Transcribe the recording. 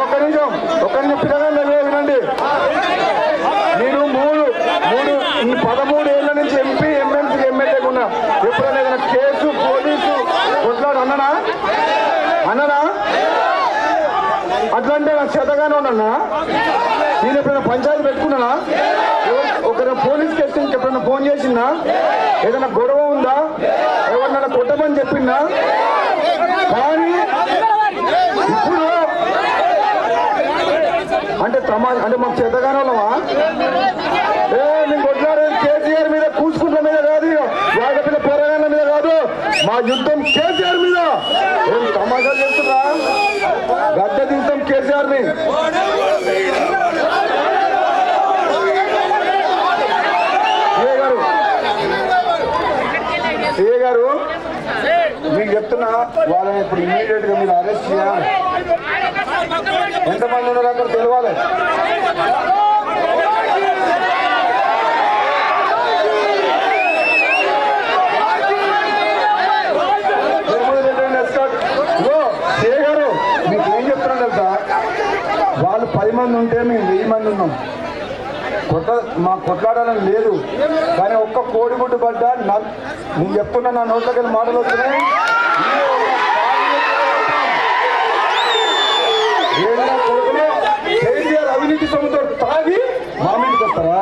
ఒక నిమిషం ఒక మూడు మూడు పదమూడు నుంచి ఎప్పుడైనా కేసు పోలీసు అన్ననా? అన్ననా? పంచాయతీ పెట్టుకున్నానా? ఒకరైనా పోలీస్ కేసు ఇంకెప్పుడైనా ఫోన్ చేసిందా? ఏదైనా గొడవ తమా అంటే మాకు చేతగానే ఉన్నామా ఏ నేను కొట్లాడే కేసీఆర్ మీద కూసుకుంట్ల మీద కాదు వాడపిల్ల పోరాగాళ్ళ మీద కాదు. మా యుద్ధం కేసీఆర్ మీద. ఏం తమాషా చేస్తున్నా గడ్డ దిగుతాం కేసీఆర్ని గారు? ఏ గారు మీకు చెప్తున్నా వాళ్ళని ఇప్పుడు ఇమీడియట్గా మీరు అరెస్ట్ చేయాలి. ఎంతమంది ఉన్నారు అక్కడ తెలియాలి మీకు ఏం చెప్తున్నాను తెలుసా? వాళ్ళు పది మంది ఉంటే మేము వెయ్యి మంది ఉన్నాం. కొట్ట మా కొట్లాడాలని లేదు. కానీ ఒక్క కోడిగుడ్డు పడ్డా నేను చెప్తున్నా నా నోట్ల మాటలు వస్తున్నాయి. అవినీతి సొమ్ముతో తాగి మా మీదకి వస్తారా?